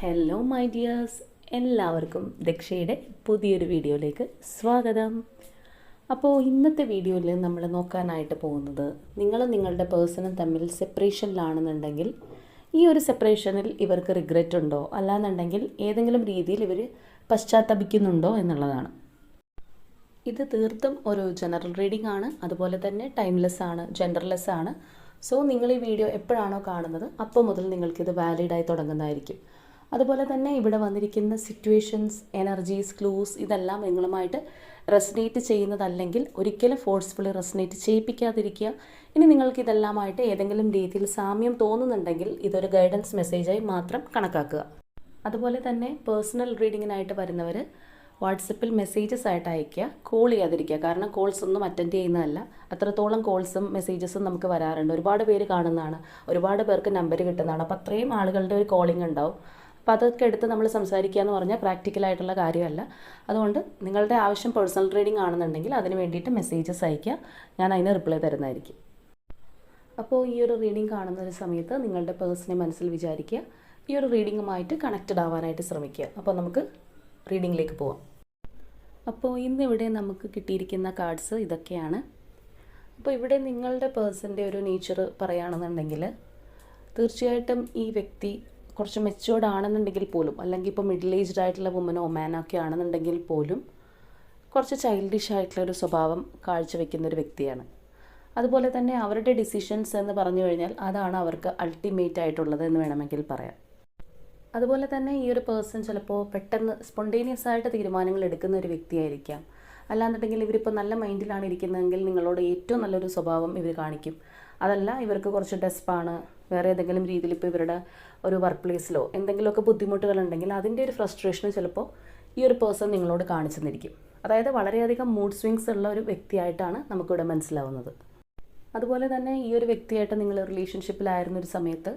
Hello my dears എല്ലാവർക്കും ദക്ഷയുടെ പുതിയൊരു വീഡിയോയിലേക്ക് സ്വാഗതം. അപ്പോൾ ഇന്നത്തെ വീഡിയോയിൽ നമ്മൾ നോക്കാനായിട്ട് പോകുന്നത് നിങ്ങൾ നിങ്ങളുടെ പേഴ്സണും തമ്മിൽ സെപ്പറേഷനിലാണെന്നുണ്ടെങ്കിൽ ഈ ഒരു സെപ്പറേഷനിൽ ഇവർക്ക് റിഗ്രറ്റ് ഉണ്ടോ? അല്ലാന്നുണ്ടെങ്കിൽ ഏതെങ്കിലും രീതിയിൽ ഇവർ പശ്ചാത്തപിക്കുന്നുണ്ടോ എന്നുള്ളതാണ്. ഇത് തീർത്തും ഒരു ജനറൽ റീഡിംഗ് ആണ്. അതുപോലെ തന്നെ ടൈംലെസ് ആണ് ജെൻഡർലെസ് ആണ്. സോ നിങ്ങൾ ഈ വീഡിയോ എപ്പോഴാണോ കാണുന്നത് അപ്പോൾ മുതൽ നിങ്ങൾക്കിത് വാലിഡായി തുടങ്ങുന്നതായിരിക്കും. അതുപോലെ തന്നെ ഇവിടെ വന്നിരിക്കുന്ന സിറ്റുവേഷൻസ് എനർജീസ് ക്ലൂസ് ഇതെല്ലാം നിങ്ങളുമായിട്ട് റെസനേറ്റ് ചെയ്യുന്നതല്ലെങ്കിൽ ഒരിക്കലും ഫോഴ്സ്ഫുള്ളി റെസനേറ്റ് ചെയ്യിപ്പിക്കാതിരിക്കുക. ഇനി നിങ്ങൾക്ക് ഇതെല്ലാമായിട്ട് ഏതെങ്കിലും രീതിയിൽ സാമ്യം തോന്നുന്നുണ്ടെങ്കിൽ ഇതൊരു ഗൈഡൻസ് മെസ്സേജായി മാത്രം കണക്കാക്കുക. അതുപോലെ തന്നെ പേഴ്സണൽ റീഡിങ്ങിനായിട്ട് വരുന്നവർ വാട്സപ്പിൽ മെസ്സേജസ് ആയിട്ട് അയയ്ക്കുക കോൾ ചെയ്യാതിരിക്കുക. കാരണം കോൾസ് ഒന്നും അറ്റൻഡ് ചെയ്യുന്നതല്ല. അത്രത്തോളം കോൾസും മെസ്സേജസും നമുക്ക് വരാറുണ്ട്. ഒരുപാട് പേര് കാണുന്നതാണ്. ഒരുപാട് പേർക്ക് നമ്പർ കിട്ടുന്നതാണ്. അപ്പോൾ അത്രയും ആളുകളുടെ ഒരു കോളിംഗ് ഉണ്ടാവും. അപ്പോൾ അതൊക്കെ എടുത്ത് നമ്മൾ സംസാരിക്കുക എന്ന് പറഞ്ഞാൽ പ്രാക്ടിക്കലായിട്ടുള്ള കാര്യമല്ല. അതുകൊണ്ട് നിങ്ങളുടെ ആവശ്യം പേഴ്സണൽ റീഡിംഗ് ആണെന്നുണ്ടെങ്കിൽ അതിന് വേണ്ടിയിട്ട് മെസ്സേജസ് അയയ്ക്കുക ഞാൻ അതിന് റിപ്ലൈ തരുന്നതായിരിക്കും. അപ്പോൾ ഈ ഒരു റീഡിംഗ് കാണുന്ന ഒരു സമയത്ത് നിങ്ങളുടെ പേഴ്സണെ മനസ്സിൽ വിചാരിക്കുക ഈ ഒരു റീഡിങ്ങുമായിട്ട് കണക്റ്റഡ് ആവാനായിട്ട് ശ്രമിക്കുക അപ്പോൾ നമുക്ക് റീഡിങ്ങിലേക്ക് പോവാം. അപ്പോൾ ഇന്നിവിടെ നമുക്ക് കിട്ടിയിരിക്കുന്ന കാർഡ്സ് ഇതൊക്കെയാണ്. അപ്പോൾ ഇവിടെ നിങ്ങളുടെ പേഴ്സന്റെ ഒരു നേച്ചർ പറയുകയാണെന്നുണ്ടെങ്കിൽ തീർച്ചയായിട്ടും ഈ വ്യക്തി കുറച്ച് മെച്ചുവേർഡ് ആണെന്നുണ്ടെങ്കിൽ പോലും അല്ലെങ്കിൽ ഇപ്പോൾ മിഡിൽ ഏജ്ഡ് ആയിട്ടുള്ള വുമനോ മാനൊക്കെ ആണെന്നുണ്ടെങ്കിൽ പോലും കുറച്ച് ചൈൽഡിഷ് ആയിട്ടുള്ള ഒരു സ്വഭാവം കാഴ്ചവെക്കുന്ന ഒരു വ്യക്തിയാണ്. അതുപോലെ തന്നെ അവരുടെ ഡിസിഷൻസ് എന്ന് പറഞ്ഞു കഴിഞ്ഞാൽ അതാണ് അവർക്ക് അൾട്ടിമേറ്റ് ആയിട്ടുള്ളത് എന്ന് വേണമെങ്കിൽ പറയാം. അതുപോലെ തന്നെ ഈ ഒരു പേഴ്സൺ ചിലപ്പോൾ പെട്ടെന്ന് സ്പോണ്ടേനിയസ് ആയിട്ട് തീരുമാനങ്ങൾ എടുക്കുന്ന ഒരു വ്യക്തിയായിരിക്കാം. അല്ലാന്നുണ്ടെങ്കിൽ ഇവരിപ്പോൾ നല്ല മൈൻഡിലാണ് ഇരിക്കുന്നതെങ്കിൽ നിങ്ങളോട് ഏറ്റവും നല്ലൊരു സ്വഭാവം ഇവർ കാണിക്കും. അതല്ല ഇവർക്ക് കുറച്ച് ഡെസ്പാണ് വേറെ ഏതെങ്കിലും രീതിയിൽ ഇപ്പോൾ ഇവരുടെ ഒരു വർക്ക് പ്ലേസിലോ എന്തെങ്കിലുമൊക്കെ ബുദ്ധിമുട്ടുകളുണ്ടെങ്കിൽ അതിന്റെ ഒരു ഫ്രസ്ട്രേഷൻ ചിലപ്പോൾ ഈ ഒരു പേഴ്സൺ നിങ്ങളോട് കാണിച്ചു തന്നിരിക്കും. അതായത് വളരെയധികം മൂഡ് സ്വിങ്സ് ഉള്ള ഒരു വ്യക്തിയായിട്ടാണ് നമുക്കിവിടെ മനസ്സിലാവുന്നത്. അതുപോലെ തന്നെ ഈ ഒരു വ്യക്തിയായിട്ട് നിങ്ങൾ റിലേഷൻഷിപ്പിലായിരുന്ന ഒരു സമയത്ത്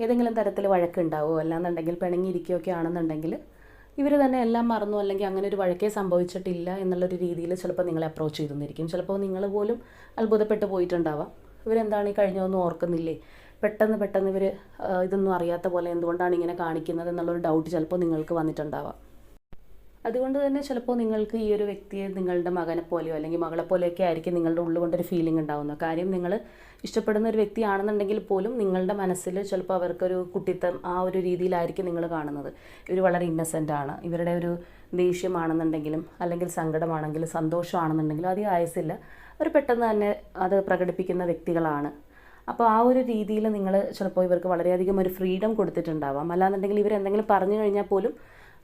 ഏതെങ്കിലും തരത്തിൽ വഴക്കുണ്ടാവുമോ അല്ലാന്നുണ്ടെങ്കിൽ പിണങ്ങിയിരിക്കുകയൊക്കെ ആണെന്നുണ്ടെങ്കിൽ ഇവർ തന്നെ എല്ലാം മറന്നു? അല്ലെങ്കിൽ അങ്ങനെ ഒരു വഴക്കേ സംഭവിച്ചിട്ടില്ല എന്നുള്ളൊരു രീതിയിൽ ചിലപ്പോൾ നിങ്ങളെ അപ്രോച്ച് ചെയ്തെന്നിരിക്കും ചിലപ്പോൾ നിങ്ങൾ പോലും അത്ഭുതപ്പെട്ടു പോയിട്ടുണ്ടാവാം. ഇവരെന്താണ് ഈ കഴിഞ്ഞതൊന്നും ഓർക്കുന്നില്ലേ? പെട്ടെന്ന് പെട്ടെന്ന് ഇവർ ഇതൊന്നും അറിയാത്ത പോലെ എന്തുകൊണ്ടാണ് ഇങ്ങനെ കാണിക്കുന്നത് എന്നുള്ളൊരു ഡൗട്ട് ചിലപ്പോൾ നിങ്ങൾക്ക് വന്നിട്ടുണ്ടാവാം. അതുകൊണ്ട് തന്നെ ചിലപ്പോൾ നിങ്ങൾക്ക് ഈ ഒരു വ്യക്തിയെ നിങ്ങളുടെ മകനെ പോലെയോ അല്ലെങ്കിൽ മകളെ പോലെയൊക്കെ ആയിരിക്കും നിങ്ങളുടെ ഉള്ളിൽ കൊണ്ടൊരു ഫീലിംഗ് ഉണ്ടാവുന്നത്. കാര്യം നിങ്ങൾ ഇഷ്ടപ്പെടുന്ന ഒരു വ്യക്തിയാണെന്നുണ്ടെങ്കിൽ പോലും നിങ്ങളുടെ മനസ്സിൽ ചിലപ്പോൾ അവർക്കൊരു കുട്ടിത്തം ആ ഒരു രീതിയിലായിരിക്കും നിങ്ങൾ കാണുന്നത്. ഇവർ വളരെ ഇന്നസെന്റ് ആണ്. ഇവരുടെ ഒരു ദേഷ്യമാണെന്നുണ്ടെങ്കിലും അല്ലെങ്കിൽ സങ്കടമാണെങ്കിലും സന്തോഷമാണെന്നുണ്ടെങ്കിലും അധികം ആയസില്ല അവർ പെട്ടെന്ന് തന്നെ അത് പ്രകടിപ്പിക്കുന്ന വ്യക്തികളാണ്. അപ്പോൾ ആ ഒരു രീതിയിൽ നിങ്ങൾ ചിലപ്പോൾ ഇവർക്ക് വളരെയധികം ഒരു ഫ്രീഡം കൊടുത്തിട്ടുണ്ടാവാം. അല്ലാന്നുണ്ടെങ്കിൽ ഇവർ എന്തെങ്കിലും പറഞ്ഞു കഴിഞ്ഞാൽ പോലും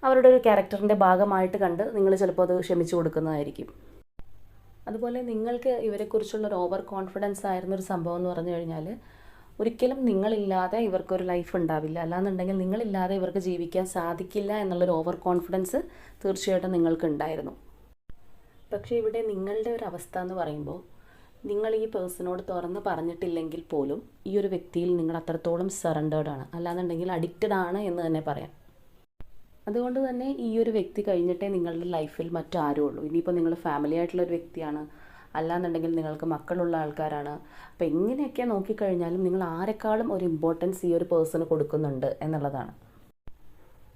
അവരുടെ ഒരു ക്യാരക്ടറിന്റെ ഭാഗമായിട്ട് കണ്ട് നിങ്ങൾ ചിലപ്പോൾ അത് ക്ഷമിച്ചു കൊടുക്കുന്നതായിരിക്കും. അതുപോലെ നിങ്ങൾക്ക് ഇവരെക്കുറിച്ചുള്ള ഒരു ഓവർ കോൺഫിഡൻസ് ആയിരുന്ന ഒരു സംഭവം എന്ന് പറഞ്ഞു കഴിഞ്ഞാൽ ഒരിക്കലും നിങ്ങളില്ലാതെ ഇവർക്കൊരു ലൈഫ് ഉണ്ടാവില്ല. അല്ലാന്നുണ്ടെങ്കിൽ നിങ്ങളില്ലാതെ ഇവർക്ക് ജീവിക്കാൻ സാധിക്കില്ല എന്നുള്ളൊരു ഓവർ കോൺഫിഡൻസ് തീർച്ചയായിട്ടും നിങ്ങൾക്ക് ഉണ്ടായിരുന്നു പക്ഷേ ഇവിടെ നിങ്ങളുടെ ഒരു അവസ്ഥ എന്ന് പറയുമ്പോൾ നിങ്ങൾ ഈ പേഴ്സണോട് തുറന്ന് പറഞ്ഞിട്ടില്ലെങ്കിൽ പോലും ഈ ഒരു വ്യക്തിയിൽ നിങ്ങൾ അത്രത്തോളം സറണ്ടേർഡ് ആണ്. അല്ലാന്നുണ്ടെങ്കിൽ അഡിക്റ്റഡ് ആണ് എന്ന് തന്നെ പറയാം. അതുകൊണ്ട് തന്നെ ഈ ഒരു വ്യക്തി കഴിഞ്ഞിട്ടേ നിങ്ങളുടെ ലൈഫിൽ മറ്റാരും ഉള്ളൂ ഇനിയിപ്പോൾ നിങ്ങൾ ഫാമിലി ആയിട്ടുള്ള ഒരു വ്യക്തിയാണ്. അല്ലാന്നുണ്ടെങ്കിൽ നിങ്ങൾക്ക് മക്കളുള്ള ആൾക്കാരാണ്. അപ്പോൾ എങ്ങനെയൊക്കെ നോക്കിക്കഴിഞ്ഞാലും നിങ്ങൾ ആരെക്കാളും ഒരു ഇമ്പോർട്ടൻസ് ഈ ഒരു പേഴ്സണ് കൊടുക്കുന്നുണ്ട് എന്നുള്ളതാണ്.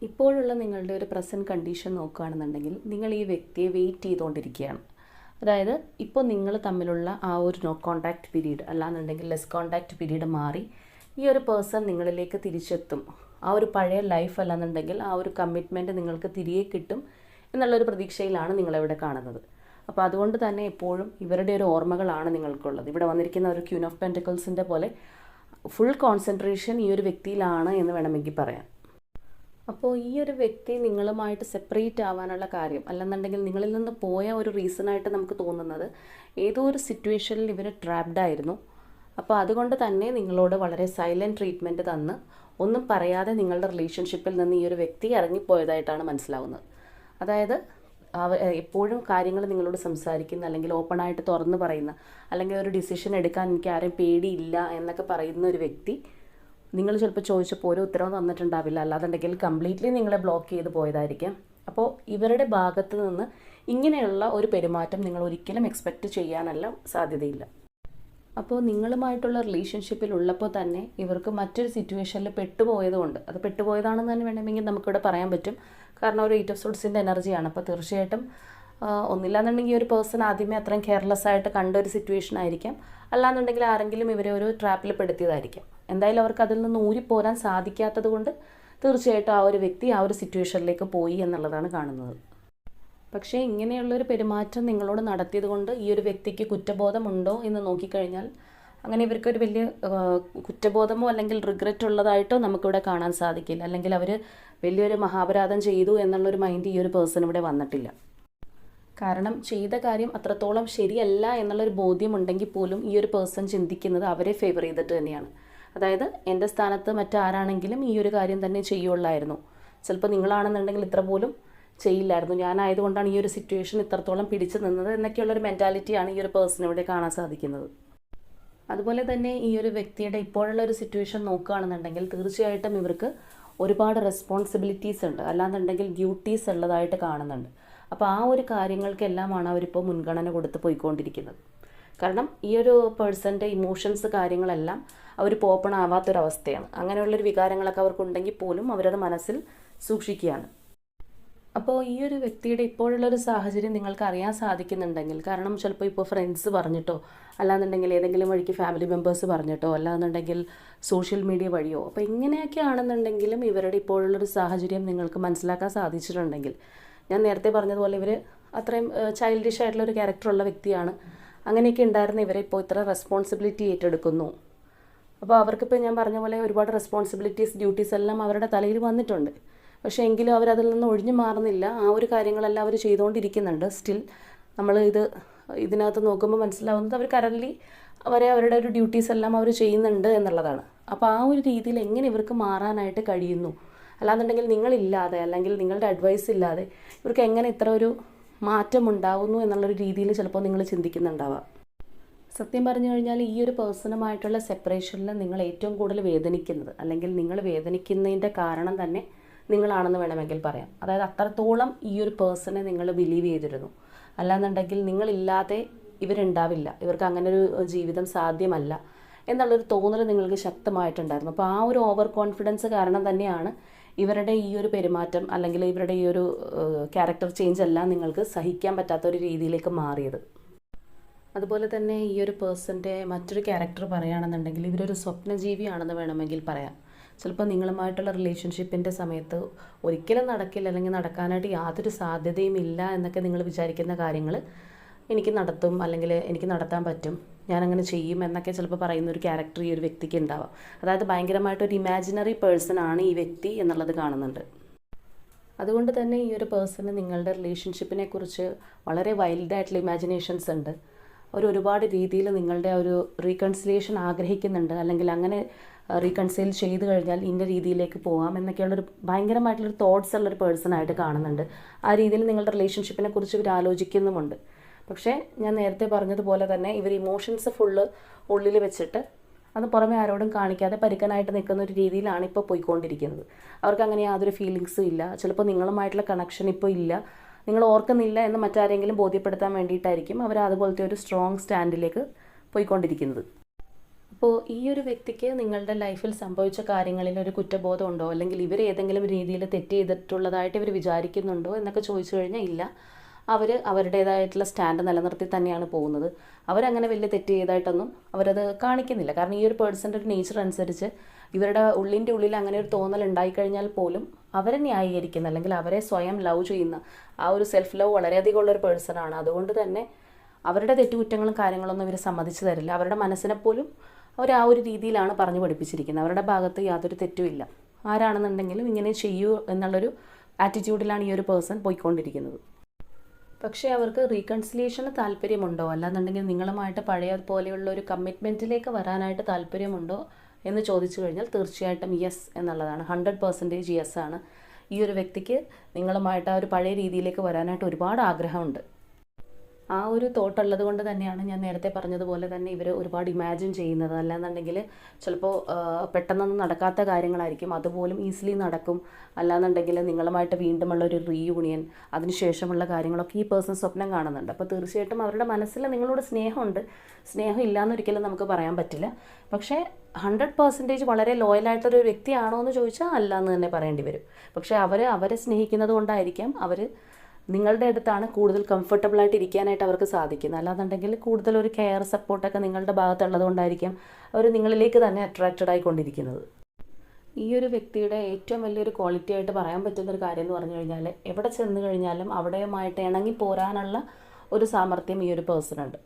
ഇപ്പോഴുള്ള നിങ്ങളുടെ ഒരു പ്രസന്റ് കണ്ടീഷൻ നോക്കുകയാണെന്നുണ്ടെങ്കിൽ നിങ്ങൾ ഈ വ്യക്തിയെ വെയിറ്റ് ചെയ്തുകൊണ്ടിരിക്കുകയാണ്. അതായത് ഇപ്പോൾ നിങ്ങൾ തമ്മിലുള്ള ആ ഒരു നോ കോണ്ടാക്ട് പീരീഡ് അല്ലാന്നുണ്ടെങ്കിൽ ലെസ് കോണ്ടാക്ട് പീരീഡ് മാറി ഈ ഒരു പേഴ്സൺ നിങ്ങളിലേക്ക് തിരിച്ചെത്തും. ആ ഒരു പഴയ ലൈഫ് അല്ലാന്നുണ്ടെങ്കിൽ ആ ഒരു കമ്മിറ്റ്മെന്റ് നിങ്ങൾക്ക് തിരികെ കിട്ടും എന്നുള്ളൊരു പ്രതീക്ഷയിലാണ് നിങ്ങളിവിടെ കാണുന്നത്. അപ്പോൾ അതുകൊണ്ട് തന്നെ എപ്പോഴും ഇവരുടെ ഒരു ഓർമ്മകളാണ് നിങ്ങൾക്കുള്ളത്. ഇവിടെ വന്നിരിക്കുന്ന ഒരു ക്യൂൻ ഓഫ് പെന്റിക്കൽസിന്റെ പോലെ ഫുൾ കോൺസെൻട്രേഷൻ ഈ ഒരു വ്യക്തിയിലാണ് എന്ന് വേണമെങ്കിൽ പറയാം. അപ്പോൾ ഈ ഒരു വ്യക്തി നിങ്ങളുമായിട്ട് സെപ്പറേറ്റ് ആവാനുള്ള കാര്യം അല്ലെന്നുണ്ടെങ്കിൽ നിങ്ങളിൽ നിന്ന് പോയ ഒരു റീസണായിട്ട് നമുക്ക് തോന്നുന്നത് ഏതോ ഒരു സിറ്റുവേഷനിൽ ഇവർ ട്രാപ്ഡ് ആയിരുന്നു. അപ്പോൾ അതുകൊണ്ട് തന്നെ നിങ്ങളോട് വളരെ സൈലന്റ് ട്രീറ്റ്മെന്റ് തന്ന് ഒന്നും പറയാതെ നിങ്ങളുടെ റിലേഷൻഷിപ്പിൽ നിന്ന് ഈ ഒരു വ്യക്തി ഇറങ്ങിപ്പോയതായിട്ടാണ് മനസ്സിലാവുന്നത്. അതായത് എപ്പോഴും കാര്യങ്ങൾ നിങ്ങളോട് സംസാരിക്കുന്ന അല്ലെങ്കിൽ ഓപ്പണായിട്ട് തുറന്ന് പറയുന്ന അല്ലെങ്കിൽ ഒരു ഡിസിഷൻ എടുക്കാൻ എനിക്ക് ആരും പേടിയില്ല എന്നൊക്കെ പറയുന്ന ഒരു വ്യക്തി നിങ്ങൾ ചിലപ്പോൾ ചോദിച്ചപ്പോൾ ഒരു ഉത്തരവ് തന്നിട്ടുണ്ടാവില്ല. അല്ലാതുണ്ടെങ്കിൽ കംപ്ലീറ്റ്ലി നിങ്ങളെ ബ്ലോക്ക് ചെയ്ത് പോയതായിരിക്കും. അപ്പോൾ ഇവരുടെ ഭാഗത്ത് നിന്ന് ഇങ്ങനെയുള്ള ഒരു പെരുമാറ്റം നിങ്ങൾ ഒരിക്കലും എക്സ്പെക്റ്റ് ചെയ്യാനല്ല സാധ്യതയില്ല. അപ്പോൾ നിങ്ങളുമായിട്ടുള്ള റിലേഷൻഷിപ്പിൽ ഉള്ളപ്പോൾ തന്നെ ഇവർക്ക് മറ്റൊരു സിറ്റുവേഷനിൽ പെട്ടുപോയതുകൊണ്ട് അത് പെട്ടുപോയതാണെന്ന് തന്നെ വേണമെങ്കിൽ നമുക്കിവിടെ പറയാൻ പറ്റും. കാരണം ഒരു എയ്റ്റ് ഓഫ് സോഡ്സിന്റെ എനർജിയാണ് അപ്പോൾ തീർച്ചയായിട്ടും ഒന്നില്ലാന്നുണ്ടെങ്കിൽ ഒരു പേഴ്സൺ ആദ്യമേ അത്രയും കെയർലെസ് ആയിട്ട് കണ്ട ഒരു സിറ്റുവേഷൻ ആയിരിക്കാം. അല്ലാന്നുണ്ടെങ്കിൽ ആരെങ്കിലും ഇവരെ ഒരു ട്രാപ്പിൽ പെടുത്തിയതായിരിക്കാം. എന്തായാലും അവർക്ക് അതിൽ നിന്ന് ഊരിപ്പോരാൻ സാധിക്കാത്തത് കൊണ്ട് തീർച്ചയായിട്ടും ആ ഒരു വ്യക്തി ആ ഒരു സിറ്റുവേഷനിലേക്ക് പോയി എന്നുള്ളതാണ് കാണുന്നത്. പക്ഷേ ഇങ്ങനെയുള്ളൊരു പെരുമാറ്റം നിങ്ങളോട് നടത്തിയത് കൊണ്ട് ഈ ഒരു വ്യക്തിക്ക് കുറ്റബോധമുണ്ടോ എന്ന് നോക്കിക്കഴിഞ്ഞാൽ അങ്ങനെ ഇവർക്കൊരു വലിയ കുറ്റബോധമോ അല്ലെങ്കിൽ റിഗ്രറ്റ് ഉള്ളതായിട്ടോ നമുക്കിവിടെ കാണാൻ സാധിക്കില്ല. അല്ലെങ്കിൽ അവർ വലിയൊരു മഹാപരാധം ചെയ്തു എന്നുള്ളൊരു മൈൻഡ് ഈ ഒരു പേഴ്സൺ ഇവിടെ വന്നിട്ടില്ല. കാരണം ചെയ്ത കാര്യം അത്രത്തോളം ശരിയല്ല എന്നുള്ളൊരു ബോധ്യമുണ്ടെങ്കിൽ പോലും ഈ ഒരു പേഴ്സൺ ചിന്തിക്കുന്നത് അവരെ ഫേവർ ചെയ്തിട്ട് തന്നെയാണ്. അതായത് എന്റെ സ്ഥാനത്ത് മറ്റാരാണെങ്കിലും ഈ ഒരു കാര്യം തന്നെ ചെയ്യുള്ളായിരുന്നു. ചിലപ്പോൾ നിങ്ങളാണെന്നുണ്ടെങ്കിൽ ഇത്ര പോലും ചെയ്യില്ലായിരുന്നു. ഞാനായതുകൊണ്ടാണ് ഈ ഒരു സിറ്റുവേഷൻ ഇത്രത്തോളം പിടിച്ചു നിന്നത് എന്നൊക്കെയുള്ളൊരു മെന്റാലിറ്റിയാണ് ഈ ഒരു പേഴ്സൺ ഇവിടെ കാണാൻ സാധിക്കുന്നത്. അതുപോലെ തന്നെ ഈ ഒരു വ്യക്തിയുടെ ഇപ്പോഴുള്ള ഒരു സിറ്റുവേഷൻ നോക്കുകയാണെന്നുണ്ടെങ്കിൽ തീർച്ചയായിട്ടും ഇവർക്ക് ഒരുപാട് റെസ്പോൺസിബിലിറ്റീസ് ഉണ്ട്. അല്ലാന്നുണ്ടെങ്കിൽ ഡ്യൂട്ടീസ് ഉള്ളതായിട്ട് കാണുന്നുണ്ട്. അപ്പോൾ ആ ഒരു കാര്യങ്ങൾക്കെല്ലാമാണ് അവരിപ്പോൾ മുൻഗണന കൊടുത്ത് പോയിക്കൊണ്ടിരിക്കുന്നത്. കാരണം ഈ ഒരു പേഴ്സന്റെ ഇമോഷൻസ് കാര്യങ്ങളെല്ലാം അവർ ഓപ്പൺ ആവാത്തൊരവസ്ഥയാണ്. അങ്ങനെയുള്ളൊരു വികാരങ്ങളൊക്കെ അവർക്കുണ്ടെങ്കിൽ പോലും അവരത് മനസ്സിൽ സൂക്ഷിക്കുകയാണ്. അപ്പോൾ ഈ ഒരു വ്യക്തിയുടെ ഇപ്പോഴുള്ളൊരു സാഹചര്യം നിങ്ങൾക്ക് അറിയാൻ സാധിക്കുന്നുണ്ടെങ്കിൽ കാരണം ചിലപ്പോൾ ഇപ്പോൾ ഫ്രണ്ട്സ് പറഞ്ഞിട്ടോ അല്ലാന്നുണ്ടെങ്കിൽ ഏതെങ്കിലും വഴിക്ക് ഫാമിലി മെമ്പേഴ്സ് പറഞ്ഞിട്ടോ അല്ലാന്നുണ്ടെങ്കിൽ സോഷ്യൽ മീഡിയ വഴിയോ അപ്പോൾ ഇങ്ങനെയൊക്കെ ആണെന്നുണ്ടെങ്കിലും ഇവരുടെ ഇപ്പോഴുള്ളൊരു സാഹചര്യം നിങ്ങൾക്ക് മനസ്സിലാക്കാൻ സാധിച്ചിട്ടുണ്ടെങ്കിൽ ഞാൻ നേരത്തെ പറഞ്ഞതുപോലെ ഇവർ അത്രയും ചൈൽഡിഷ് ആയിട്ടുള്ള ഒരു ക്യാരക്ടറുള്ള വ്യക്തിയാണ്. അങ്ങനെയൊക്കെ ഉണ്ടായിരുന്ന ഇവരെ ഇപ്പോൾ ഇത്ര റെസ്പോൺസിബിലിറ്റി ഏറ്റെടുക്കുന്നു. അപ്പോൾ അവർക്കിപ്പോൾ ഞാൻ പറഞ്ഞ പോലെ ഒരുപാട് റെസ്പോൺസിബിലിറ്റീസ് ഡ്യൂട്ടീസ് എല്ലാം അവരുടെ തലയിൽ വന്നിട്ടുണ്ട്. പക്ഷേ എങ്കിലും അവരതിൽ നിന്ന് ഒഴിഞ്ഞു മാറുന്നില്ല. ആ ഒരു കാര്യങ്ങളെല്ലാം അവർ ചെയ്തുകൊണ്ടിരിക്കുന്നുണ്ട് സ്റ്റിൽ നമ്മൾ ഇത് ഇതിനകത്ത് നോക്കുമ്പോൾ മനസ്സിലാവുന്നത് അവർ കറന്റ്ലി അവരെ അവരുടെ ഒരു ഡ്യൂട്ടീസ് എല്ലാം അവർ ചെയ്യുന്നുണ്ട് എന്നുള്ളതാണ്. അപ്പോൾ ആ ഒരു രീതിയിൽ എങ്ങനെ ഇവർക്ക് മാറാനായിട്ട് കഴിയുന്നു? അല്ലാന്നുണ്ടെങ്കിൽ നിങ്ങളില്ലാതെ അല്ലെങ്കിൽ നിങ്ങളുടെ അഡ്വൈസ് ഇല്ലാതെ ഇവർക്ക് എങ്ങനെ ഇത്ര ഒരു മാറ്റം ഉണ്ടാവുന്നു എന്നുള്ളൊരു രീതിയിൽ ചിലപ്പോൾ നിങ്ങൾ ചിന്തിക്കുന്നുണ്ടാവാം. സത്യം പറഞ്ഞു കഴിഞ്ഞാൽ ഈ ഒരു പേഴ്സണുമായിട്ടുള്ള സെപ്പറേഷനിൽ നിങ്ങൾ ഏറ്റവും കൂടുതൽ വേദനിക്കുന്നത് അല്ലെങ്കിൽ നിങ്ങൾ വേദനിക്കുന്നതിന്റെ കാരണം തന്നെ നിങ്ങളാണെന്ന് വേണമെങ്കിൽ പറയാം. അതായത് അത്രത്തോളം ഈ ഒരു പേഴ്സണെ നിങ്ങൾ ബിലീവ് ചെയ്തിരുന്നു. അല്ലാന്നുണ്ടെങ്കിൽ നിങ്ങളില്ലാതെ ഇവരുണ്ടാവില്ല. ഇവർക്ക് അങ്ങനെ ഒരു ജീവിതം സാധ്യമല്ല. എന്നുള്ളൊരു തോന്നൽ നിങ്ങൾക്ക് ശക്തമായിട്ടുണ്ടായിരുന്നു. അപ്പോൾ ആ ഒരു ഓവർ കോൺഫിഡൻസ് കാരണം തന്നെയാണ് ഇവരുടെ ഈ ഒരു പെരുമാറ്റം അല്ലെങ്കിൽ ഇവരുടെ ഈ ഒരു ക്യാരക്ടർ ചേഞ്ച് എല്ലാം നിങ്ങൾക്ക് സഹിക്കാൻ പറ്റാത്ത ഒരു രീതിയിലേക്ക് മാറിയത്. അതുപോലെ തന്നെ ഈ ഒരു പേഴ്സന്റെ മറ്റൊരു ക്യാരക്ടർ പറയുകയാണെന്നുണ്ടെങ്കിൽ ഇവരൊരു സ്വപ്നജീവിയാണെന്ന് വേണമെങ്കിൽ പറയാം. ചിലപ്പോൾ നിങ്ങളുമായിട്ടുള്ള റിലേഷൻഷിപ്പിന്റെ സമയത്ത് ഒരിക്കലും നടക്കില്ല അല്ലെങ്കിൽ നടക്കാനായിട്ട് യാതൊരു സാധ്യതയും ഇല്ല എന്നൊക്കെ നിങ്ങൾ വിചാരിക്കുന്ന കാര്യങ്ങൾ എനിക്ക് നടത്തും അല്ലെങ്കിൽ എനിക്ക് നടത്താൻ പറ്റും ഞാനങ്ങനെ ചെയ്യും എന്നൊക്കെ ചിലപ്പോൾ പറയുന്ന ഒരു ക്യാരക്ടർ ഈ ഒരു വ്യക്തിക്ക് ഉണ്ടാവാം. അതായത് ഭയങ്കരമായിട്ടൊരു ഇമാജിനറി പേഴ്സൺ ആണ് ഈ വ്യക്തി എന്നുള്ളത് കാണുന്നുണ്ട്. അതുകൊണ്ട് തന്നെ ഈ ഒരു പേഴ്സണ് നിങ്ങളുടെ റിലേഷൻഷിപ്പിനെ കുറിച്ച് വളരെ വൈൽഡായിട്ടുള്ള ഇമാജിനേഷൻസ് ഉണ്ട്. അവർ ഒരുപാട് രീതിയിൽ നിങ്ങളുടെ ഒരു റീകൺസിലിയേഷൻ ആഗ്രഹിക്കുന്നുണ്ട്. അല്ലെങ്കിൽ അങ്ങനെ റീകൺസൈൽ ചെയ്ത് കഴിഞ്ഞാൽ ഇന്ന രീതിയിലേക്ക് പോകാം എന്നൊക്കെയുള്ളൊരു ഭയങ്കരമായിട്ടുള്ളൊരു തോട്ട്സ് ഉള്ളൊരു പേഴ്സണായിട്ട് കാണുന്നുണ്ട്. ആ രീതിയിൽ നിങ്ങളുടെ റിലേഷൻഷിപ്പിനെ കുറിച്ച് ഇവർ ആലോചിക്കുന്നുമുണ്ട്. പക്ഷേ ഞാൻ നേരത്തെ പറഞ്ഞതുപോലെ തന്നെ ഇവർ ഇമോഷൻസ് ഫുള്ള് ഉള്ളിൽ വെച്ചിട്ട് അത് പുറമെ ആരോടും കാണിക്കാതെ പരുക്കനായിട്ട് നിൽക്കുന്ന ഒരു രീതിയിലാണ് ഇപ്പോൾ പോയിക്കൊണ്ടിരിക്കുന്നത്. അവർക്ക് അങ്ങനെ യാതൊരു ഫീലിങ്സും ഇല്ല. ചിലപ്പോൾ നിങ്ങളുമായിട്ടുള്ള കണക്ഷൻ ഇപ്പോൾ ഇല്ല. നിങ്ങൾ ഓർക്കുന്നില്ല എന്ന് മറ്റാരെങ്കിലും ബോധ്യപ്പെടുത്താൻ വേണ്ടിയിട്ടായിരിക്കും അവർ അതുപോലത്തെ ഒരു സ്ട്രോങ് സ്റ്റാൻഡിലേക്ക് പോയിക്കൊണ്ടിരിക്കുന്നത്. അപ്പോൾ ഈ ഒരു വ്യക്തിക്ക് നിങ്ങളുടെ ലൈഫിൽ സംഭവിച്ച കാര്യങ്ങളിൽ ഒരു കുറ്റബോധമുണ്ടോ? അല്ലെങ്കിൽ ഇവർ ഏതെങ്കിലും രീതിയിൽ തെറ്റ് ചെയ്തിട്ടുള്ളതായിട്ട് ഇവർ വിചാരിക്കുന്നുണ്ടോ എന്നൊക്കെ ചോദിച്ചു കഴിഞ്ഞാൽ ഇല്ല. അവർ അവരുടേതായിട്ടുള്ള സ്റ്റാൻഡ് നിലനിർത്തി തന്നെയാണ് പോകുന്നത്. അവരങ്ങനെ വലിയ തെറ്റ് ചെയ്തായിട്ടൊന്നും അവരത് കാണിക്കുന്നില്ല. കാരണം ഈ ഒരു പേഴ്സന്റെ ഒരു നേച്ചർ അനുസരിച്ച് ഇവരുടെ ഉള്ളിന്റെ ഉള്ളിൽ അങ്ങനെ ഒരു തോന്നൽ ഉണ്ടായിക്കഴിഞ്ഞാൽ പോലും അവരെ ന്യായീകരിക്കുന്ന അല്ലെങ്കിൽ അവരെ സ്വയം ലവ് ചെയ്യുന്ന ആ ഒരു സെൽഫ് ലവ് വളരെയധികം ഉള്ളൊരു പേഴ്സണാണ് അതുകൊണ്ട് തന്നെ അവരുടെ തെറ്റുകുറ്റങ്ങളും കാര്യങ്ങളൊന്നും ഇവർ സമ്മതിച്ചു തരില്ല. അവരുടെ മനസ്സിനെ പോലും അവർ ആ ഒരു രീതിയിലാണ് പറഞ്ഞു പഠിപ്പിച്ചിരിക്കുന്നത്. അവരുടെ ഭാഗത്ത് യാതൊരു തെറ്റുമില്ല ആരാണെന്നുണ്ടെങ്കിലും ഇങ്ങനെ ചെയ്യൂ എന്നുള്ളൊരു ആറ്റിറ്റ്യൂഡിലാണ് ഈ ഒരു പേഴ്സൺ പോയിക്കൊണ്ടിരിക്കുന്നത്. പക്ഷേ അവർക്ക് റീകൺസിലിയേഷന് താല്പര്യമുണ്ടോ? അല്ലാന്നുണ്ടെങ്കിൽ നിങ്ങളുമായിട്ട് പഴയ പോലെയുള്ള ഒരു കമ്മിറ്റ്മെന്റിലേക്ക് വരാനായിട്ട് താല്പര്യമുണ്ടോ എന്ന് ചോദിച്ചു കഴിഞ്ഞാൽ തീർച്ചയായിട്ടും യെസ് എന്നുള്ളതാണ്. ഹൺഡ്രഡ് പെർസെന്റേജ് യെസ് ആണ്. ഈ ഒരു വ്യക്തിക്ക് നിങ്ങളുമായിട്ട് ആ ഒരു പഴയ രീതിയിലേക്ക് വരാനായിട്ട് ഒരുപാട് ആഗ്രഹമുണ്ട്. ആ ഒരു തോട്ട് ഉള്ളത് കൊണ്ട് തന്നെയാണ് ഞാൻ നേരത്തെ പറഞ്ഞതുപോലെ തന്നെ ഇവർ ഒരുപാട് ഇമാജിൻ ചെയ്യുന്നത്. അല്ലാന്നുണ്ടെങ്കിൽ ചിലപ്പോൾ പെട്ടെന്നൊന്നും നടക്കാത്ത കാര്യങ്ങളായിരിക്കും. അതുപോലും ഈസിലി നടക്കും. അല്ലാന്നുണ്ടെങ്കിൽ നിങ്ങളുമായിട്ട് വീണ്ടുമുള്ള ഒരു റീയൂണിയൻ അതിനുശേഷമുള്ള കാര്യങ്ങളൊക്കെ ഈ പേഴ്സൺ സ്വപ്നം കാണുന്നുണ്ട്. അപ്പോൾ തീർച്ചയായിട്ടും അവരുടെ മനസ്സിൽ നിങ്ങളോട് സ്നേഹമുണ്ട്. സ്നേഹം ഇല്ലയെന്നൊരിക്കലും നമുക്ക് പറയാൻ പറ്റില്ല. പക്ഷേ ഹൺഡ്രഡ് പെർസെന്റേജ് വളരെ ലോയലായിട്ടൊരു വ്യക്തിയാണോ എന്ന് ചോദിച്ചാൽ അല്ല എന്ന് തന്നെ പറയേണ്ടി വരും. പക്ഷേ അവർ അവരെ സ്നേഹിക്കുന്നത് കൊണ്ടായിരിക്കാം അവർ നിങ്ങളുടെ അടുത്താണ് കൂടുതൽ കംഫർട്ടബിൾ ആയിട്ട് ഇരിക്കാനായിട്ട് അവർക്ക് സാധിക്കുന്നത്. അല്ലാന്നുണ്ടെങ്കിൽ കൂടുതൽ ഒരു കെയർ സപ്പോർട്ടൊക്കെ നിങ്ങളുടെ ഭാഗത്തുള്ളത് കൊണ്ടായിരിക്കാം അവർ നിങ്ങളിലേക്ക് തന്നെ അട്രാക്റ്റഡ് ആയിക്കൊണ്ടിരിക്കുന്നത്. ഈ ഒരു വ്യക്തിയുടെ ഏറ്റവും വലിയൊരു ക്വാളിറ്റി ആയിട്ട് പറയാൻ പറ്റുന്ന ഒരു കാര്യം എന്ന് പറഞ്ഞു കഴിഞ്ഞാൽ എവിടെ ചെന്ന് കഴിഞ്ഞാലും അവിടെയുമായിട്ട് ഇണങ്ങി പോരാനുള്ള ഒരു സാമർഥ്യം ഈ ഒരു പേഴ്സണുണ്ട്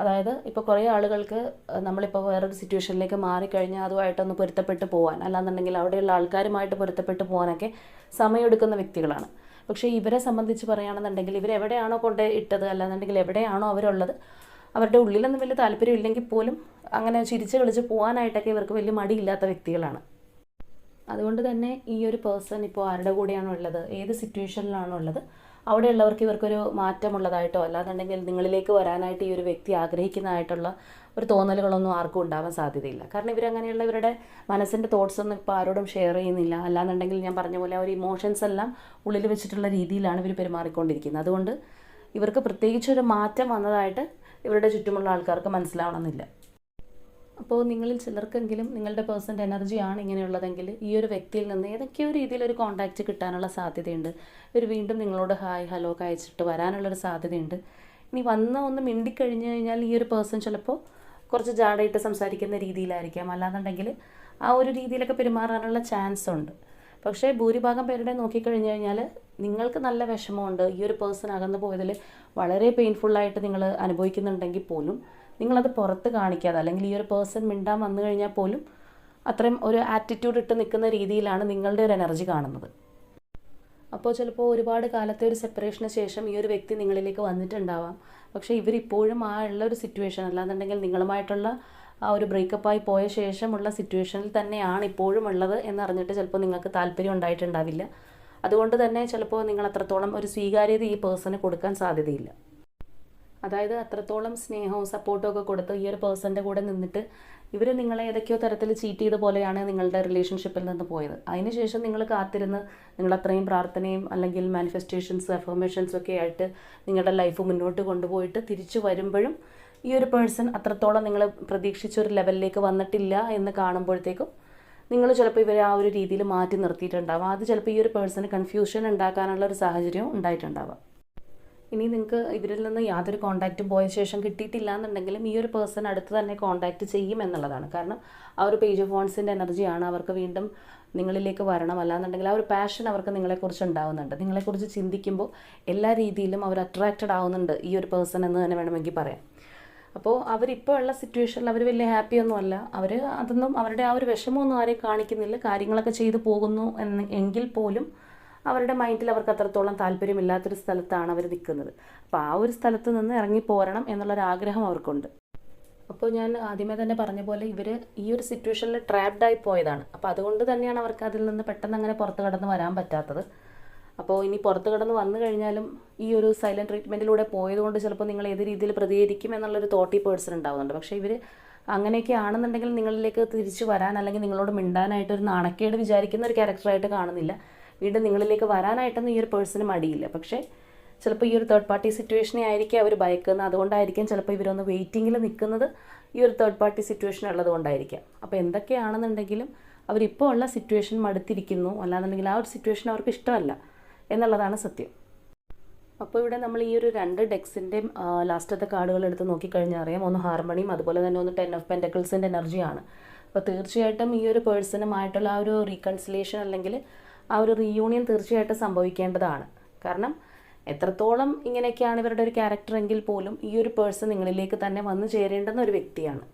അതായത് ഇപ്പോൾ കുറേ ആളുകൾക്ക് നമ്മളിപ്പോൾ വേറൊരു സിറ്റുവേഷനിലേക്ക് മാറിക്കഴിഞ്ഞാൽ അതുമായിട്ടൊന്ന് പൊരുത്തപ്പെട്ട് പോകാൻ അല്ലാന്നുണ്ടെങ്കിൽ അവിടെയുള്ള ആൾക്കാരുമായിട്ട് പൊരുത്തപ്പെട്ട് പോകാനൊക്കെ സമയമെടുക്കുന്ന വ്യക്തികളാണ്. പക്ഷേ ഇവരെ സംബന്ധിച്ച് പറയുകയാണെന്നുണ്ടെങ്കിൽ ഇവരെവിടെയാണോ കൊണ്ട് ഇട്ടത് അല്ലാന്നുണ്ടെങ്കിൽ എവിടെയാണോ അവരുള്ളത് അവരുടെ ഉള്ളിലൊന്നും വലിയ താല്പര്യം ഇല്ലെങ്കിൽ പോലും അങ്ങനെ ചിരിച്ച് കളിച്ച് പോകാനായിട്ടൊക്കെ ഇവർക്ക് വലിയ മടിയില്ലാത്ത വ്യക്തികളാണ്. അതുകൊണ്ട് തന്നെ ഈ ഒരു പേഴ്സൺ ഇപ്പോൾ ആരുടെ കൂടെയാണോ ഉള്ളത് ഏത് സിറ്റുവേഷനിലാണോ ഉള്ളത് അവിടെയുള്ളവർക്ക് ഇവർക്കൊരു മാറ്റമുള്ളതായിട്ടോ അല്ലാന്നുണ്ടെങ്കിൽ നിങ്ങളിലേക്ക് വരാനായിട്ട് ഈ ഒരു വ്യക്തി ആഗ്രഹിക്കുന്നതായിട്ടുള്ള ഒരു തോന്നലുകളൊന്നും ആർക്കും ഉണ്ടാവാൻ സാധ്യതയില്ല. കാരണം ഇവരങ്ങനെയുള്ള ഇവരുടെ മനസ്സിന്റെ തോട്ട്സ് ഒന്നും ഇപ്പോൾ ആരോടും ഷെയർ ചെയ്യുന്നില്ല. അല്ലാന്നുണ്ടെങ്കിൽ ഞാൻ പറഞ്ഞ പോലെ ഒരു ഇമോഷൻസ് എല്ലാം ഉള്ളിൽ വെച്ചിട്ടുള്ള രീതിയിലാണ് ഇവർ പെരുമാറിക്കൊണ്ടിരിക്കുന്നത്. അതുകൊണ്ട് ഇവർക്ക് പ്രത്യേകിച്ചൊരു മാറ്റം വന്നതായിട്ട് ഇവരുടെ ചുറ്റുമുള്ള ആൾക്കാർക്ക് മനസ്സിലാവണമെന്നില്ല. അപ്പോൾ നിങ്ങളിൽ ചിലർക്കെങ്കിലും നിങ്ങളുടെ പേഴ്സന്റെ എനർജിയാണ് ഇങ്ങനെയുള്ളതെങ്കിൽ ഈ ഒരു വ്യക്തിയിൽ നിന്ന് ഏതൊക്കെയോ രീതിയിൽ ഒരു കോൺടാക്റ്റ് കിട്ടാനുള്ള സാധ്യതയുണ്ട്. ഇവർ വീണ്ടും നിങ്ങളോട് ഹായ് ഹലോ ഒക്കെ അയച്ചിട്ട് വരാനുള്ളൊരു സാധ്യതയുണ്ട്. ഇനി വന്ന് ഒന്ന് മിണ്ടിക്കഴിഞ്ഞ് കഴിഞ്ഞാൽ ഈ ഒരു പേഴ്സൺ ചിലപ്പോൾ കുറച്ച് ജാടയിട്ട് സംസാരിക്കുന്ന രീതിയിലായിരിക്കാം. അല്ലാന്നുണ്ടെങ്കിൽ ആ ഒരു രീതിയിലൊക്കെ പെരുമാറാനുള്ള ചാൻസ് ഉണ്ട്. പക്ഷേ ഭൂരിഭാഗം പേരുടെ നോക്കിക്കഴിഞ്ഞ് കഴിഞ്ഞാൽ നിങ്ങൾക്ക് നല്ല വിഷമമുണ്ട്. ഈ ഒരു പേഴ്സൺ അകന്നു പോയതിൽ വളരെ പെയിൻഫുള്ളായിട്ട് നിങ്ങൾ അനുഭവിക്കുന്നുണ്ടെങ്കിൽ പോലും നിങ്ങളത് പുറത്ത് കാണിക്കാതെ അല്ലെങ്കിൽ ഈ ഒരു പേഴ്സൺ മിണ്ടാൻ വന്നു കഴിഞ്ഞാൽ പോലും അത്രയും ഒരു ആറ്റിറ്റ്യൂഡ് ഇട്ട് നിൽക്കുന്ന രീതിയിലാണ് നിങ്ങളുടെ ഒരു എനർജി കാണുന്നത്. അപ്പോൾ ചിലപ്പോൾ ഒരുപാട് കാലത്തെ ഒരു സെപ്പറേഷന് ശേഷം ഈ ഒരു വ്യക്തി നിങ്ങളിലേക്ക് വന്നിട്ടുണ്ടാവാം. പക്ഷേ ഇവരിപ്പോഴും ആ ഉള്ള ഒരു സിറ്റുവേഷൻ അല്ലാന്നുണ്ടെങ്കിൽ നിങ്ങളുമായിട്ടുള്ള ആ ഒരു ബ്രേക്കപ്പായി പോയ ശേഷമുള്ള സിറ്റുവേഷനിൽ തന്നെയാണ് ഇപ്പോഴും ഉള്ളത് എന്നറിഞ്ഞിട്ട് ചിലപ്പോൾ നിങ്ങൾക്ക് താല്പര്യം ഉണ്ടായിട്ടുണ്ടാവില്ല. അതുകൊണ്ട് തന്നെ ചിലപ്പോൾ നിങ്ങൾ അത്രത്തോളം ഒരു സ്വീകാര്യത ഈ പേഴ്സണ് കൊടുക്കാൻ സാധ്യതയില്ല. അതായത് അത്രത്തോളം സ്നേഹവും സപ്പോർട്ടും ഒക്കെ കൊടുത്ത് ഈ ഒരു പേഴ്സന്റെ കൂടെ നിന്നിട്ട് ഇവർ നിങ്ങളെ ഏതൊക്കെയോ തരത്തിൽ ചീറ്റ് ചെയ്ത പോലെയാണ് നിങ്ങളുടെ റിലേഷൻഷിപ്പിൽ നിന്ന് പോയത്. അതിനുശേഷം നിങ്ങൾ കാത്തിരുന്ന് നിങ്ങൾ അത്രയും പ്രാർത്ഥനയും അല്ലെങ്കിൽ മാനിഫെസ്റ്റേഷൻസ് അഫർമേഷൻസ് ഒക്കെ ആയിട്ട് നിങ്ങളുടെ ലൈഫ് മുന്നോട്ട് കൊണ്ടുപോയിട്ട് തിരിച്ചു വരുമ്പോഴും ഈ ഒരു പേഴ്സൺ അത്രത്തോളം നിങ്ങൾ പ്രതീക്ഷിച്ച ഒരു ലെവലിലേക്ക് വന്നിട്ടില്ല എന്ന് കാണുമ്പോഴത്തേക്കും നിങ്ങൾ ചിലപ്പോൾ ഇവരെ ആ ഒരു രീതിയിൽ മാറ്റി നിർത്തിയിട്ടുണ്ടാവാം. അത് ചിലപ്പോൾ ഈ ഒരു പേഴ്സണ് കൺഫ്യൂഷൻ ഉണ്ടാക്കാനുള്ള ഒരു സാഹചര്യം ഉണ്ടായിട്ടുണ്ടാവാം. ഇനി നിങ്ങൾക്ക് ഇവരിൽ നിന്ന് യാതൊരു കോണ്ടാക്റ്റും പോയ ശേഷം കിട്ടിയിട്ടില്ല എന്നുണ്ടെങ്കിലും ഈ ഒരു പേഴ്സൺ അടുത്ത് തന്നെ കോണ്ടാക്റ്റ് ചെയ്യും എന്നുള്ളതാണ്. കാരണം ആ ഒരു പേജ് ഓഫ് ഫോൺസിന്റെ എനർജിയാണ് അവർക്ക് വീണ്ടും നിങ്ങളിലേക്ക് വരണം. അല്ലാന്നുണ്ടെങ്കിൽ ആ ഒരു പാഷൻ അവർക്ക് നിങ്ങളെക്കുറിച്ച് ഉണ്ടാവുന്നുണ്ട്. നിങ്ങളെക്കുറിച്ച് ചിന്തിക്കുമ്പോൾ എല്ലാ രീതിയിലും അവർ അട്രാക്റ്റഡ് ആവുന്നുണ്ട് ഈ ഒരു പേഴ്സൺ എന്ന് തന്നെ വേണമെങ്കിൽ പറയാം. അപ്പോൾ അവരിപ്പോൾ ഉള്ള സിറ്റുവേഷനിൽ അവർ വലിയ ഹാപ്പി ഒന്നും അല്ല. അവർ അതൊന്നും അവരുടെ ആ ഒരു വിഷമമൊന്നും ആരെയും കാണിക്കുന്നില്ല. കാര്യങ്ങളൊക്കെ ചെയ്തു പോകുന്നു എന്ന് എങ്കിൽ പോലും അവരുടെ മൈൻഡിൽ അവർക്ക് അത്രത്തോളം താല്പര്യമില്ലാത്തൊരു സ്ഥലത്താണ് അവർ നിൽക്കുന്നത്. അപ്പോൾ ആ ഒരു സ്ഥലത്ത് നിന്ന് ഇറങ്ങി പോരണം എന്നുള്ളൊരു ആഗ്രഹം അവർക്കുണ്ട്. അപ്പോൾ ഞാൻ ആദ്യമേ തന്നെ പറഞ്ഞ പോലെ ഇവർ ഈ ഒരു സിറ്റുവേഷനിൽ ട്രാപ്ഡായി പോയതാണ്. അപ്പോൾ അതുകൊണ്ട് തന്നെയാണ് അവർക്ക് അതിൽ നിന്ന് പെട്ടെന്ന് അങ്ങനെ പുറത്ത് കടന്ന് വരാൻ പറ്റാത്തത്. അപ്പോൾ ഇനി പുറത്ത് കടന്ന് വന്നു കഴിഞ്ഞാലും ഈ ഒരു സൈലന്റ് ട്രീറ്റ്മെന്റിലൂടെ പോയതുകൊണ്ട് ചിലപ്പോൾ നിങ്ങൾ ഏത് രീതിയിൽ പ്രതികരിക്കും എന്നുള്ളൊരു തോട്ടി പേഴ്സൺ ഉണ്ടാവുന്നുണ്ട്. പക്ഷേ ഇവർ അങ്ങനെയൊക്കെ ആണെന്നുണ്ടെങ്കിൽ നിങ്ങളിലേക്ക് തിരിച്ചു വരാൻ അല്ലെങ്കിൽ നിങ്ങളോട് മിണ്ടാനായിട്ട് ഒരു നാണക്കേട് വിചാരിക്കുന്ന ഒരു ക്യാരക്ടറായിട്ട് കാണുന്നില്ല. വീണ്ടും നിങ്ങളിലേക്ക് വരാനായിട്ടൊന്നും ഈ ഒരു പേഴ്സണ് മടിയില്ല. പക്ഷേ ചിലപ്പോൾ ഈ ഒരു തേർഡ് പാർട്ടി സിറ്റുവേഷനെ ആയിരിക്കും അവർ ഭയക്കുന്നത്. അതുകൊണ്ടായിരിക്കും ചിലപ്പോൾ ഇവരൊന്ന് വെയിറ്റിങ്ങിൽ നിൽക്കുന്നത് ഈ ഒരു തേർഡ് പാർട്ടി സിറ്റുവേഷൻ ഉള്ളത് കൊണ്ടായിരിക്കാം. അപ്പോൾ എന്തൊക്കെയാണെന്നുണ്ടെങ്കിലും അവരിപ്പോൾ ഉള്ള സിറ്റുവേഷൻ മടുത്തിരിക്കുന്നു. അല്ലാന്നുണ്ടെങ്കിൽ ആ ഒരു സിറ്റുവേഷൻ അവർക്ക് ഇഷ്ടമല്ല എന്നുള്ളതാണ് സത്യം. അപ്പോൾ ഇവിടെ നമ്മൾ ഈ ഒരു രണ്ട് ഡെക്സിന്റെ ലാസ്റ്റത്തെ കാർഡുകൾ എടുത്ത് നോക്കിക്കഴിഞ്ഞാൽ അറിയാം. ഒന്ന് ഹാർമണിയും അതുപോലെ തന്നെ ഒന്ന് ടെൻ ഓഫ് പെന്റക്കിൾസിന്റെ എനർജിയാണ്. അപ്പോൾ തീർച്ചയായിട്ടും ഈ ഒരു പേഴ്സണുമായിട്ടുള്ള ആ ഒരു റീകൺസിലേഷൻ അല്ലെങ്കിൽ ആ ഒരു റീയൂണിയൻ തീർച്ചയായിട്ടും സംഭവിക്കേണ്ടതാണ്. കാരണം എത്രത്തോളം ഇങ്ങനെയൊക്കെയാണ് ഇവരുടെ ഒരു ക്യാരക്ടർ എങ്കിൽ പോലും ഈ ഒരു പേഴ്സൺ നിങ്ങളിലേക്ക് തന്നെ വന്നു ചേരേണ്ടുന്ന ഒരു വ്യക്തിയാണ്.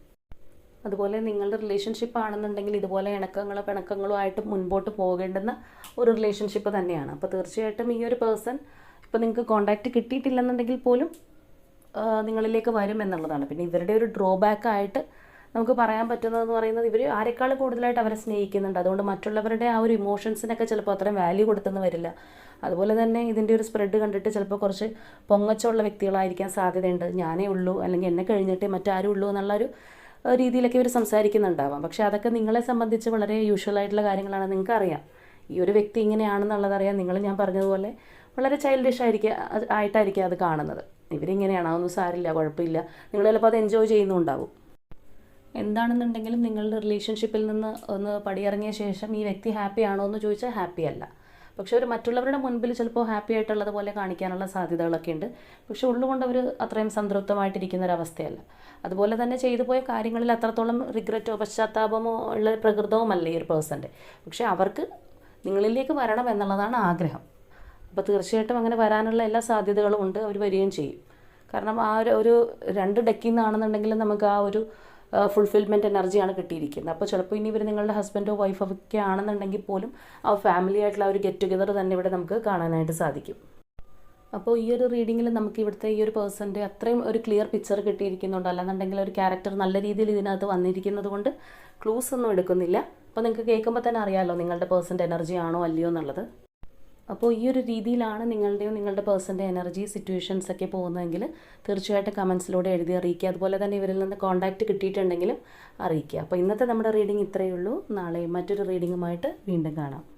അതുപോലെ നിങ്ങളുടെ റിലേഷൻഷിപ്പ് ആണെന്നുണ്ടെങ്കിൽ ഇതുപോലെ ഇണക്കങ്ങളോ പിണക്കങ്ങളോ ആയിട്ട് മുൻപോട്ട് പോകേണ്ടുന്ന ഒരു റിലേഷൻഷിപ്പ് തന്നെയാണ്. അപ്പോൾ തീർച്ചയായിട്ടും ഈ ഒരു പേഴ്സൺ ഇപ്പോൾ നിങ്ങൾക്ക് കോണ്ടാക്റ്റ് കിട്ടിയിട്ടില്ലെന്നുണ്ടെങ്കിൽ പോലും നിങ്ങളിലേക്ക് വരും എന്നുള്ളതാണ്. പിന്നെ ഇവരുടെ ഒരു ഡ്രോബാക്ക് ആയിട്ട് നമുക്ക് പറയാൻ പറ്റുന്നതെന്ന് പറയുന്നത് ഇവർ ആരെക്കാൾ കൂടുതലായിട്ട് അവരെ സ്നേഹിക്കുന്നുണ്ട്. അതുകൊണ്ട് മറ്റുള്ളവരുടെ ആ ഒരു ഇമോഷൻസിനൊക്കെ ചിലപ്പോൾ അത്രയും വാല്യൂ കൊടുത്തെന്ന് വരില്ല. അതുപോലെ തന്നെ ഇതിന്റെ ഒരു സ്പ്രെഡ് കണ്ടിട്ട് ചിലപ്പോൾ കുറച്ച് പൊങ്ങച്ചമുള്ള വ്യക്തികളായിരിക്കാൻ സാധ്യതയുണ്ട്. ഞാനേ ഉള്ളൂ അല്ലെങ്കിൽ എന്നെ കഴിഞ്ഞിട്ടേ മറ്റാരും ഉള്ളൂ എന്നുള്ളൊരു രീതിയിലൊക്കെ ഇവർ സംസാരിക്കുന്നുണ്ടാവാം. പക്ഷേ അതൊക്കെ നിങ്ങളെ സംബന്ധിച്ച് വളരെ യൂഷ്വൽ ആയിട്ടുള്ള കാര്യങ്ങളാണ് നിങ്ങൾക്ക് അറിയാം ഈ ഒരു വ്യക്തി ഇങ്ങനെയാണെന്നുള്ളത് അറിയാം നിങ്ങൾ ഞാൻ പറഞ്ഞതുപോലെ വളരെ ചൈൽഡിഷ് ആയിരിക്കുക ആയിട്ടായിരിക്കും അത് കാണുന്നത്. ഇവരിങ്ങനെയാണ് അതൊന്നും സാരില്ല കുഴപ്പമില്ല. നിങ്ങൾ ചിലപ്പോൾ അത് എൻജോയ് ചെയ്യുന്നുണ്ടാവും. എന്താണെന്നുണ്ടെങ്കിലും നിങ്ങളുടെ റിലേഷൻഷിപ്പിൽ നിന്ന് ഒന്ന് പടിയിറങ്ങിയ ശേഷം ഈ വ്യക്തി ഹാപ്പി ആണോ എന്ന് ചോദിച്ചാൽ ഹാപ്പി അല്ല. പക്ഷെ അവർ മറ്റുള്ളവരുടെ മുൻപിൽ ചിലപ്പോൾ ഹാപ്പി ആയിട്ടുള്ളത് പോലെ കാണിക്കാനുള്ള സാധ്യതകളൊക്കെ ഉണ്ട്. പക്ഷെ ഉള്ളുകൊണ്ട് അവർ അത്രയും സംതൃപ്തമായിട്ടിരിക്കുന്ന ഒരവസ്ഥയല്ല അതുപോലെ തന്നെ ചെയ്തു പോയ കാര്യങ്ങളിൽ അത്രത്തോളം റിഗ്രറ്റോ പശ്ചാത്താപമോ ഉള്ള പ്രകൃതവുമല്ല ഈ ഒരു പേഴ്സന്റെ പക്ഷെ അവർക്ക് നിങ്ങളിലേക്ക് വരണം എന്നുള്ളതാണ് ആഗ്രഹം. അപ്പോൾ തീർച്ചയായിട്ടും അങ്ങനെ വരാനുള്ള എല്ലാ സാധ്യതകളും ഉണ്ട്. അവർ വരികയും ചെയ്യും. കാരണം ആ ഒരു രണ്ട് ഡെക്കിൽ നമുക്ക് ആ ഒരു ഫുൾഫിൽമെന്റ് എനർജിയാണ് കിട്ടിയിരിക്കുന്നത്. അപ്പോൾ ചിലപ്പോൾ ഇനി ഇവർ നിങ്ങളുടെ ഹസ്ബൻഡോ വൈഫോ ഒക്കെ ആണെന്നുണ്ടെങ്കിൽ പോലും ആ ഫാമിലി ആയിട്ടുള്ള ഒരു ഗെറ്റ് ടുഗദർ തന്നെ ഇവിടെ നമുക്ക് കാണാനായിട്ട് സാധിക്കും. അപ്പോൾ ഈ ഒരു റീഡിങ്ങിൽ നമുക്ക് ഇവിടുത്തെ ഈ ഒരു പേഴ്സന്റെ അത്രയും ഒരു ക്ലിയർ പിക്ചർ കിട്ടിയിരിക്കുന്നുണ്ട്. അല്ലാന്നുണ്ടെങ്കിൽ ഒരു ക്യാരക്ടർ നല്ല രീതിയിൽ ഇതിനകത്ത് വന്നിരിക്കുന്നത് കൊണ്ട് ക്ലൂസ് ഒന്നും എടുക്കുന്നില്ല. അപ്പോൾ നിങ്ങൾക്ക് കേൾക്കുമ്പോൾ തന്നെ അറിയാമല്ലോ നിങ്ങളുടെ പേഴ്സന്റെ എനർജി ആണോ അല്ലയോ എന്നുള്ളത്. അപ്പോൾ ഈ ഒരു രീതിയിലാണ് നിങ്ങളുടെയും നിങ്ങളുടെ പേഴ്സന്റെ എനർജി സിറ്റുവേഷൻസ് ഒക്കെ പോകുന്നതെങ്കിൽ തീർച്ചയായിട്ടും കമൻസിലൂടെ എഴുതി അറിയിക്കുക. അതുപോലെ തന്നെ ഇവരിൽ നിന്ന് കോൺടാക്റ്റ് കിട്ടിയിട്ടുണ്ടെങ്കിലും അറിയിക്കുക. അപ്പോൾ ഇന്നത്തെ നമ്മുടെ റീഡിംഗ് ഇത്രയേ ഉള്ളൂ. നാളെ മറ്റൊരു റീഡിങ്ങുമായിട്ട് വീണ്ടും കാണാം.